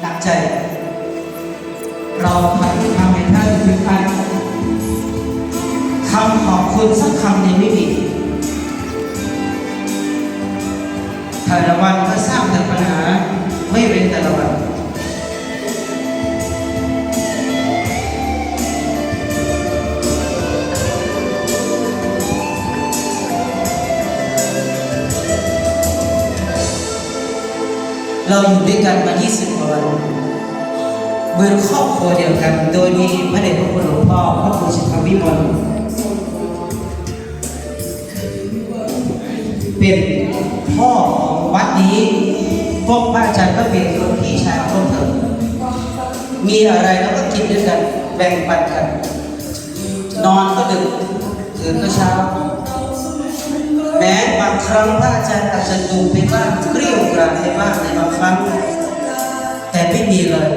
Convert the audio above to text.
หนักใจ เราทำทำให้ท่านทุกท่านคำขอบคุณสักคำยังไม่มีแต่ละวันก็สร้า เราอยู่ด้วยกันมา 20กว่าวันเหมือนครอบครัวเดียวกัน โดยมีพระเดชพระคุณหลวงพ่อพระครูชินวิมลเป็นพ่อของวัดนี้พวกพระอาจารย์ก็เป็นคนพี่ชายของพวกเธอมีอะไรเราก็กินด้วยกันแบ่งปันกัน นอนก็ดึกตื่นก็เช้า แม้บางครั้งพระอาจารย์อาจจะดูไปบ้างเกลี้ยวกราดไปบ้างนบาง ครั้ง แต่ไม่มีเลย